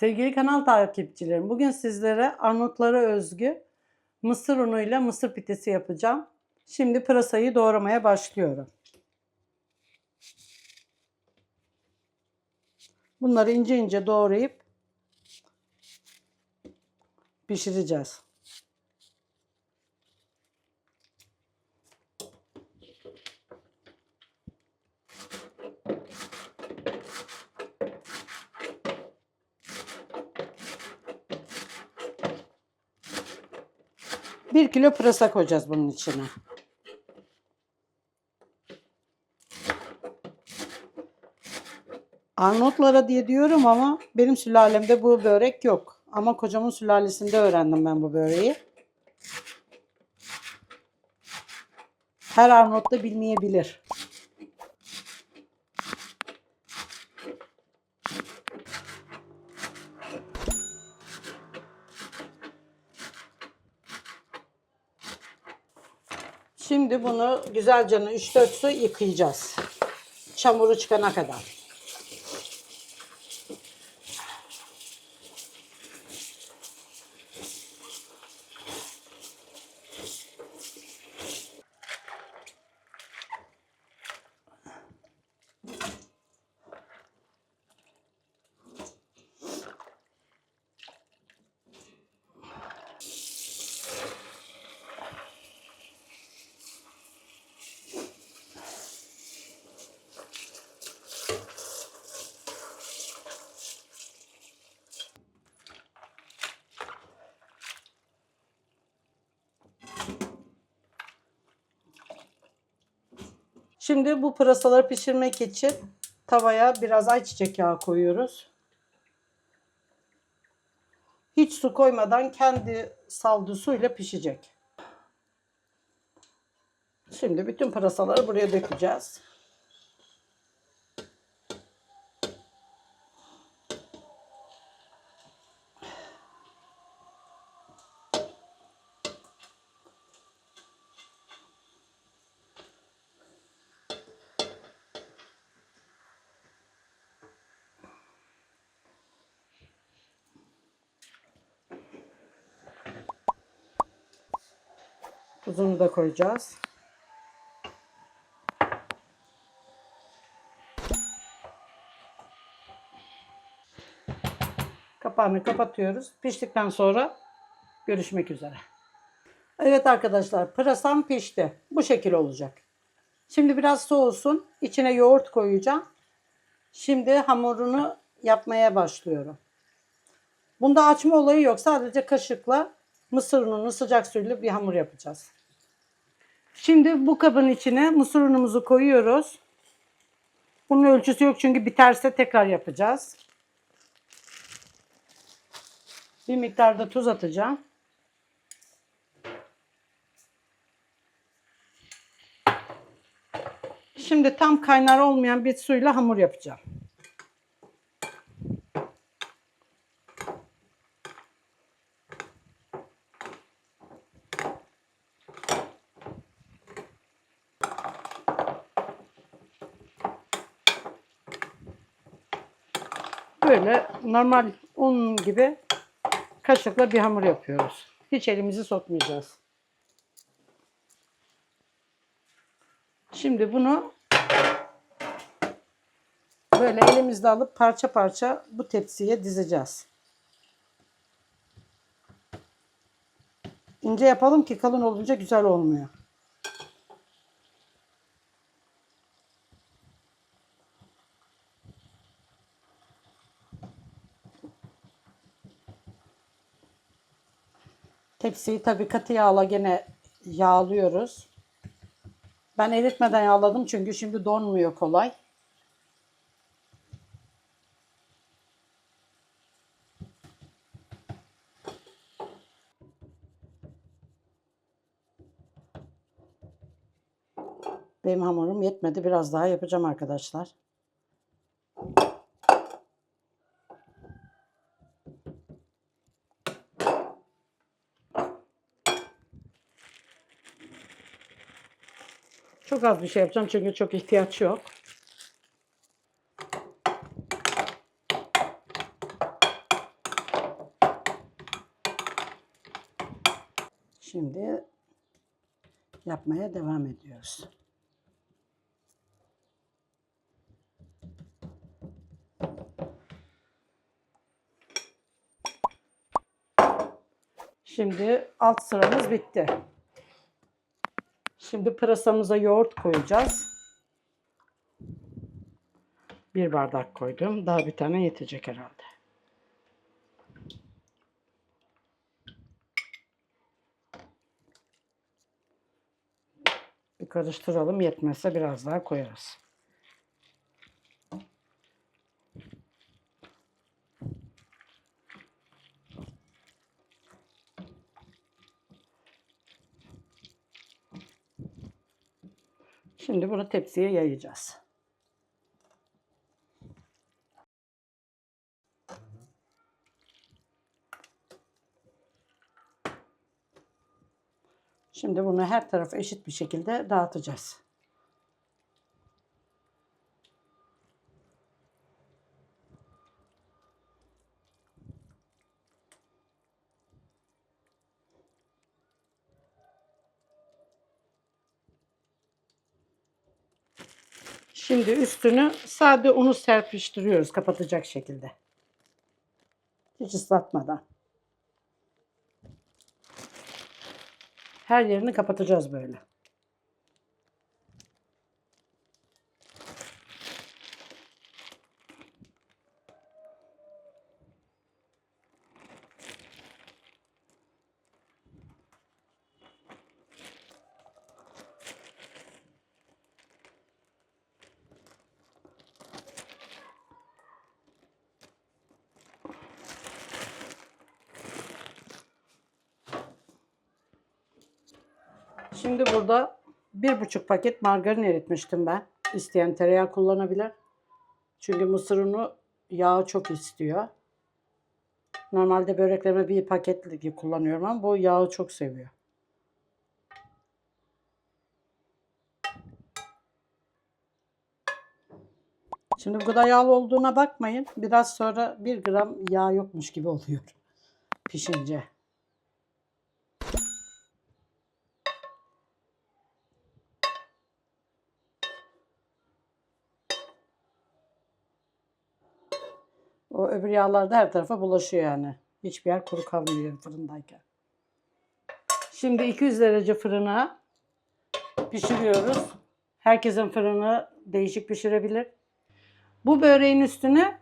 Sevgili kanal takipçilerim, bugün sizlere Arnavutlara özgü mısır unuyla mısır pitesi yapacağım. Şimdi pırasayı doğramaya başlıyorum. Bunları ince ince doğrayıp pişireceğiz. Bir kilo pırasa koyacağız bunun içine. Arnavutlara diye diyorum ama benim sülalemde bu börek yok. Ama kocamın sülalesinde öğrendim ben bu böreği. Her Arnavut da bilmeyebilir. Şimdi bunu güzelce 3-4 su yıkayacağız. Çamuru çıkana kadar. Şimdi bu pırasaları pişirmek için tavaya biraz ayçiçek yağı koyuyoruz. Hiç su koymadan kendi saldığı suyla pişecek. Şimdi bütün pırasaları buraya dökeceğiz. Tuzunu da koyacağız. Kapağını kapatıyoruz. Piştikten sonra görüşmek üzere. Evet arkadaşlar pırasam pişti. Bu şekil olacak. Şimdi biraz soğusun. İçine yoğurt koyacağım. Şimdi hamurunu yapmaya başlıyorum. Bunda açma olayı yok. Sadece kaşıkla mısır ununu sıcak suyla bir hamur yapacağız. Şimdi bu kabın içine mısır unumuzu koyuyoruz. Bunun ölçüsü yok çünkü biterse tekrar yapacağız. Bir miktar da tuz atacağım. Şimdi tam kaynar olmayan bir suyla hamur yapacağım. Böyle normal un gibi kaşıkla bir hamur yapıyoruz. Hiç elimizi sokmayacağız. Şimdi bunu böyle elimizle alıp parça parça bu tepsiye dizeceğiz. İnce yapalım ki kalın olunca güzel olmuyor. Tepsiyi tabii katı yağla gene yağlıyoruz. Ben eritmeden yağladım çünkü şimdi donmuyor kolay. Benim hamurum yetmedi. Biraz daha yapacağım arkadaşlar. Çok az bir şey yapacağım çünkü çok ihtiyaç yok. Şimdi yapmaya devam ediyoruz. Şimdi alt sıramız bitti. Şimdi pırasamıza yoğurt koyacağız. Bir bardak koydum. Daha bir tane yetecek herhalde. Bir karıştıralım. Yetmezse biraz daha koyarız. Şimdi bunu tepsiye yayacağız. Şimdi bunu her tarafa eşit bir şekilde dağıtacağız. Şimdi üstünü sade unu serpiştiriyoruz kapatacak şekilde. Hiç ıslatmadan. Her yerini kapatacağız böyle. Şimdi burada bir buçuk paket margarin eritmiştim ben. İsteyen tereyağı kullanabilir. Çünkü mısır unu yağı çok istiyor. Normalde böreklerime bir paket kullanıyorum ama bu yağı çok seviyor. Şimdi bu kadar yağlı olduğuna bakmayın. Biraz sonra bir gram yağ yokmuş gibi oluyor pişince. O öbür yağlar da her tarafa bulaşıyor yani. Hiçbir yer kuru kalmıyor fırındayken. Şimdi 200 derece fırına pişiriyoruz. Herkesin fırını değişik pişirebilir. Bu böreğin üstüne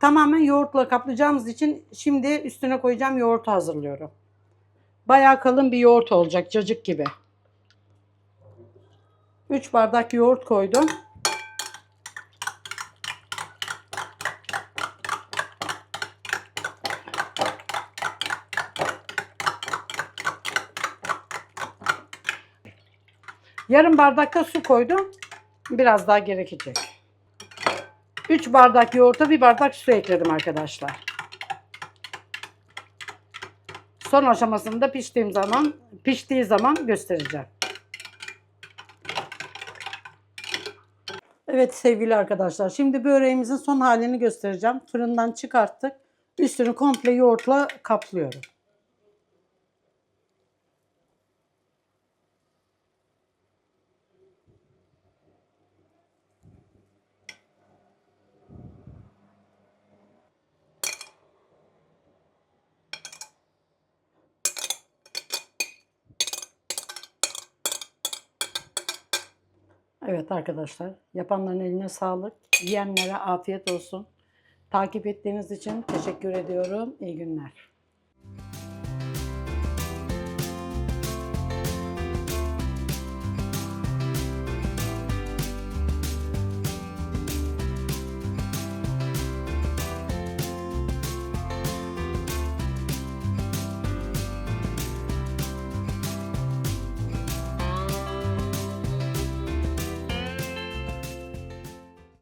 tamamen yoğurtla kaplayacağımız için şimdi üstüne koyacağım yoğurtu hazırlıyorum. Bayağı kalın bir yoğurt olacak cacık gibi. 3 bardak yoğurt koydum. Yarım bardakta su koydum. Biraz daha gerekecek. 3 bardak yoğurta bir bardak su ekledim arkadaşlar. Son aşamasında piştiğim zaman, piştiği zaman göstereceğim. Evet sevgili arkadaşlar. Şimdi böreğimizin son halini göstereceğim. Fırından çıkarttık. Üstünü komple yoğurtla kaplıyorum. Evet arkadaşlar, yapanların eline sağlık. Yiyenlere afiyet olsun. Takip ettiğiniz için teşekkür ediyorum. İyi günler.